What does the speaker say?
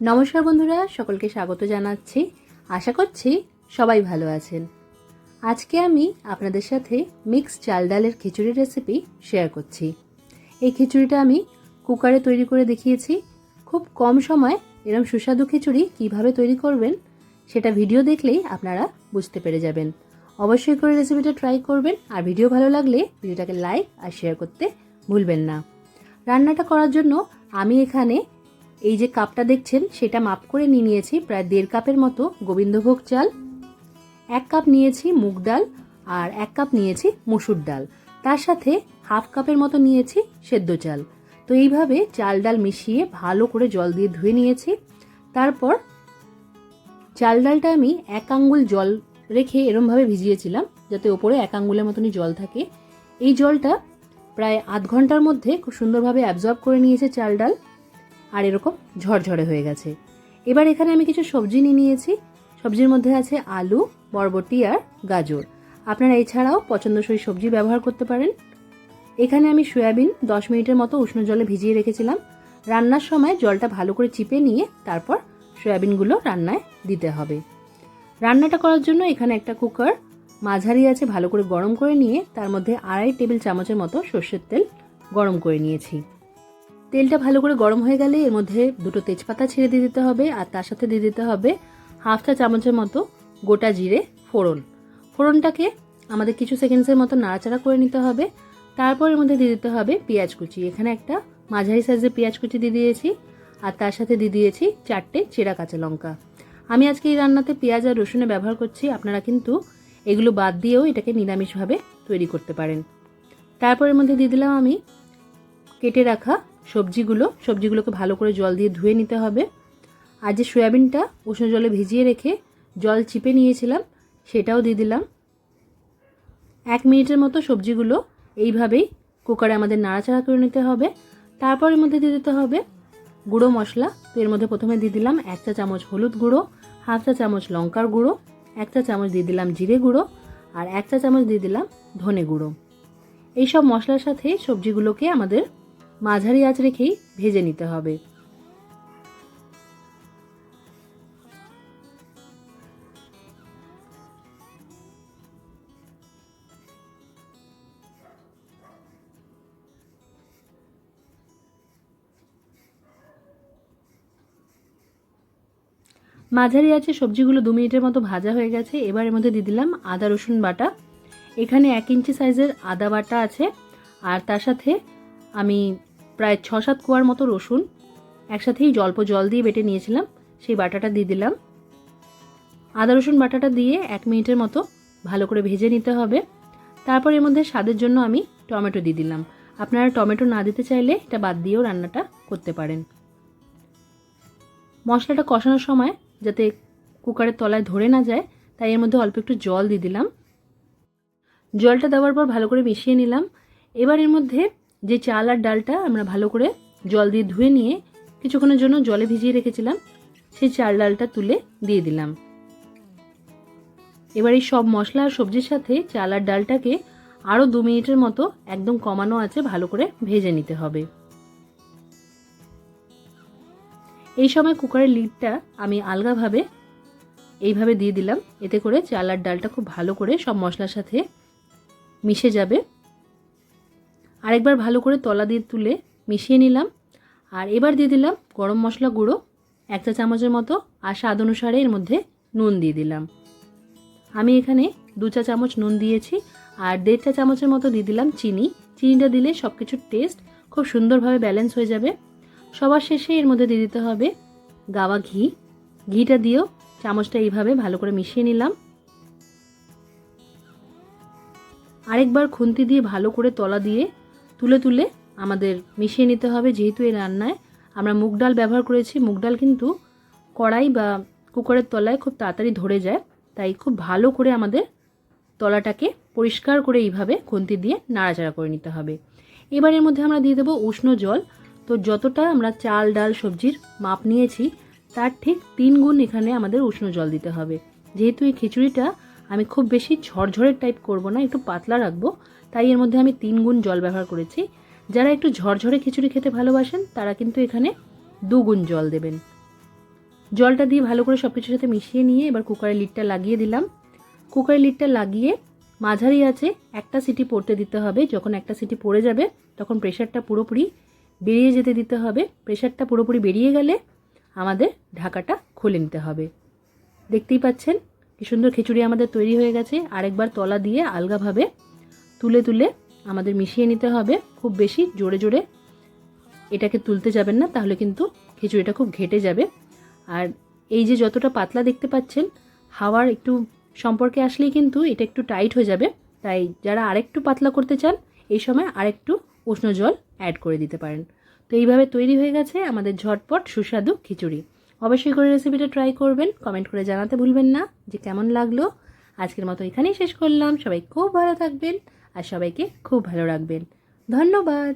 নমস্কার বন্ধুরা, সকলকে স্বাগত জানাচ্ছি। আশা করছি সবাই ভালো আছেন। আজকে আমি আপনাদের সাথে মিক্স চাল ডালের খিচুড়ি রেসিপি শেয়ার করছি। এই খিচুড়িটা আমি কুকারে তৈরি করে দেখিয়েছি। খুব কম সময় এরম সুস্বাদু খিচুড়ি কীভাবে তৈরি করবেন, সেটা ভিডিও দেখলেই আপনারা বুঝতে পেরে যাবেন। অবশ্যই করে রেসিপিটা ট্রাই করবেন, আর ভিডিও ভালো লাগলে ভিডিওটাকে লাইক আর শেয়ার করতে ভুলবেন না। রান্নাটা করার জন্য আমি এখানে এই যে কাপটা দেখছেন, সেটা মাপ করে নিয়ে নিয়েছি, প্রায় দেড় কাপের মতো গোবিন্দভোগ চাল, এক কাপ নিয়েছি মুগ ডাল আর এক কাপ নিয়েছি মুসুর ডাল। তার সাথে হাফ কাপের মতো নিয়েছি সেদ্ধ চাল। তো এইভাবে চাল ডাল মিশিয়ে ভালো করে জল দিয়ে ধুয়ে নিয়েছি। তারপর চাল ডালটা আমি এক আঙ্গুল জল রেখে এরমভাবে ভিজিয়েছিলাম, যাতে ওপরে এক আঙ্গুলের মতনই জল থাকে। এই জলটা প্রায় আধ ঘণ্টার মধ্যে খুব সুন্দরভাবে অ্যাবজর্ব করে নিয়েছে চাল ডাল। আর এরকম ঝরঝরে হয়ে গেছে। এবার এখানে আমি কিছু সবজি নিয়ে নিয়েছি। সবজির মধ্যে আছে আলু, বরবটি আর গাজর। আপনারা এছাড়াও পছন্দসই সবজি ব্যবহার করতে পারেন। এখানে আমি সয়াবিন দশ মিনিটের মতো উষ্ণ জলে ভিজিয়ে রেখেছিলাম। রান্নার সময় জলটা ভালো করে চিপে নিয়ে তারপর সয়াবিনগুলো রান্নায় দিতে হবে। রান্নাটা করার জন্য এখানে একটা কুকার, মাঝারি আছে ভালো করে গরম করে নিয়ে তার মধ্যে আড়াই টেবিল চামচের মতো সর্ষের তেল গরম করে নিয়েছি। তেলটা ভালো করে গরম হয়ে গেলে এর মধ্যে দুটো তেজপাতা ছেড়ে দিয়ে দিতে হবে আর তার সাথে দিয়ে দিতে হবে হাফ চা চামচের মতো গোটা জিরে ফোড়ন। ফোড়নটাকে আমাদের কিছু সেকেন্ডসের মতো নাড়াচাড়া করে নিতে হবে। তারপর এর মধ্যে দিয়ে দিতে হবে পেঁয়াজ কুচি। এখানে একটা মাঝারি সাইজের পেঁয়াজ কুচি দিয়ে দিয়েছি আর তার সাথে দিয়ে দিয়েছি চারটে চেরা কাঁচা লঙ্কা। আমি আজকে এই রান্নাতে পেঁয়াজ আর রসুনে ব্যবহার করছি। আপনারা কিন্তু এগুলো বাদ দিয়েও এটাকে নিরামিষভাবে তৈরি করতে পারেন। তারপরের মধ্যে দিয়ে দিলাম আমি কেটে রাখা সবজিগুলো, সবজিগুলোকে ভালো করে জল দিয়ে ধুয়ে নিতে হবে। আর যে সয়াবিনটা উষ্ণ জলে ভিজিয়ে রেখে জল চিপে নিয়েছিলাম, সেটাও দিয়ে দিলাম। এক মিনিটের মতো সবজিগুলো এইভাবেই কুকারে আমাদের নাড়াচাড়া করে নিতে হবে। তারপর এর মধ্যে দিয়ে দিতে হবে গুঁড়ো মশলা। তো এর মধ্যে প্রথমে দিয়ে দিলাম এক চা চামচ হলুদ গুঁড়ো, হাফ চা চামচ লঙ্কার গুঁড়ো, এক চা চামচ দিয়ে দিলাম জিরে গুঁড়ো, আর এক চা চামচ দিয়ে দিলাম ধনে গুঁড়ো। এই সব মশলার সাথে সবজিগুলোকে আমাদের মাঝারি আঁচ রেখেই ভেজে নিতে হবে। মাঝারি আছে সবজিগুলো দু মিনিটের মতো ভাজা হয়ে গেছে। এবার এর মধ্যে দিয়ে দিলাম আদা, রসুন বাটা। এখানে এক ইঞ্চি সাইজের আদা বাটা আছে। আর তার সাথে আমি প্রায় ছ সাত কোয়ার মতো রসুন একসাথেই জল্প জল দিয়ে বেটে নিয়েছিলাম, সেই বাটাটা দিয়ে দিলাম। আদা রসুন বাটাটা দিয়ে এক মিনিটের মতো ভালো করে ভেজে নিতে হবে। তারপর এর মধ্যে স্বাদের জন্য আমি টমেটো দিয়ে দিলাম। আপনারা টমেটো না দিতে চাইলে এটা বাদ দিয়েও রান্নাটা করতে পারেন। মশলাটা কষানোর সময় যাতে কুকারের তলায় ধরে না যায়, তাই এর মধ্যে অল্প একটু জল দিয়ে দিলাম। জলটা দেওয়ার পর ভালো করে মিশিয়ে নিলাম। এবার এর মধ্যে যে চাল আর ডালটা আমরা ভালো করে জল দিয়ে ধুয়ে নিয়ে কিছুক্ষণের জন্য জলে ভিজিয়ে রেখেছিলাম, সেই চাল ডালটা তুলে দিয়ে দিলাম। এবার এই সব মশলা আর সবজির সাথে চাল আর ডালটাকে আরও দু মিনিটের মতো একদম কমানো আছে, ভালো করে ভেজে নিতে হবে। এই সময় কুকারের লিডটা আমি আলগাভাবে এইভাবে দিয়ে দিলাম, এতে করে চাল আর ডালটা খুব ভালো করে সব মশলার সাথে মিশে যাবে। আরেকবার ভালো করে তলা দিয়ে তুলে মিশিয়ে নিলাম। আর এবার দিয়ে দিলাম গরম মশলা গুঁড়ো, এক চা চামচের মতো আর স্বাদ অনুসারে এর মধ্যে নুন দিয়ে দিলাম। আমি এখানে দু চা চামচ নুন দিয়েছি আর দেড় চা চামচের মতো দিয়ে দিলাম চিনি। চিনিটা দিলে সব কিছুর টেস্ট খুব সুন্দরভাবে ব্যালেন্স হয়ে যাবে। সবার শেষে এর মধ্যে দিয়ে দিতে হবে গাওয়া ঘি। ঘিটা দিয়েও চামচটা এইভাবে ভালো করে মিশিয়ে নিলাম। আরেকবার খুন্তি দিয়ে ভালো করে তলা দিয়ে তুলে তুলে আমাদের মিশিয়ে নিতে হবে, যেহেতু এই রান্নায় আমরা মুগ ডাল ব্যবহার করেছি। মুগ ডাল কিন্তু কড়াই বা কুকারের তলায় খুব তাড়াতাড়ি ধরে যায়, তাই খুব ভালো করে আমাদের তলাটাকে পরিষ্কার করে এইভাবে খুন্তি দিয়ে নাড়াচাড়া করে নিতে হবে। এবার এর মধ্যে আমরা দিয়ে দেবো উষ্ণ জল। তো যতটা আমরা চাল, ডাল, সবজির মাপ নিয়েছি, তার ঠিক তিন গুণ এখানে আমাদের উষ্ণ জল দিতে হবে। যেহেতু এই খিচুড়িটা আমি খুব বেশি ঝরঝরের টাইপ করব না, একটু পাতলা রাখব। তাই এর মধ্যে আমি তিন গুণ জল ব্যবহার করেছি। যারা একটু ঝরঝরে খিচুড়ি খেতে ভালোবাসেন, তারা কিন্তু এখানে দুগুণ জল দেবেন। জলটা দিয়ে ভালো করে সব কিছুর সাথে মিশিয়ে নিয়ে এবার কুকারের লিডটা লাগিয়ে দিলাম। কুকারের লিডটা লাগিয়ে মাঝারি আছে একটা সিটি পড়তে দিতে হবে। যখন একটা সিটি পড়ে যাবে, তখন প্রেশারটা পুরোপুরি বেরিয়ে যেতে দিতে হবে। প্রেশারটা পুরোপুরি বেরিয়ে গেলে আমাদের ঢাকাটা খুলে নিতে হবে। দেখতেই পাচ্ছেন? কি সুন্দর খিচুড়ি আমাদের তৈরি হয়ে গেছে। আরেকবার তলা দিয়ে আলগাভাবে তুলে তুলে আমাদের মিশিয়ে নিতে হবে। খুব বেশি জোরে জোরে এটাকে তুলতে যাবেন না, তাহলে কিন্তু খিচুড়িটা খুব ঘেটে যাবে। আর এই যে যতটা পাতলা দেখতে পাচ্ছেন, হাওয়ার একটু সম্পর্কে আসলেই কিন্তু এটা একটু টাইট হয়ে যাবে। তাই যারা আরেকটু পাতলা করতে চান, এই সময় আরেকটু উষ্ণ জল অ্যাড করে দিতে পারেন। তো এইভাবে তৈরি হয়ে গেছে আমাদের ঝটপট সুস্বাদু খিচুড়ি। অবশ্যই করে রেসিপিটা ট্রাই করবেন। কমেন্ট করে জানাতে ভুলবেন না যে কেমন লাগল। আজকের মতো এখানেই শেষ করলাম। সবাই খুব ভালো থাকবেন আর সবাইকে খুব ভালো রাখবেন। ধন্যবাদ।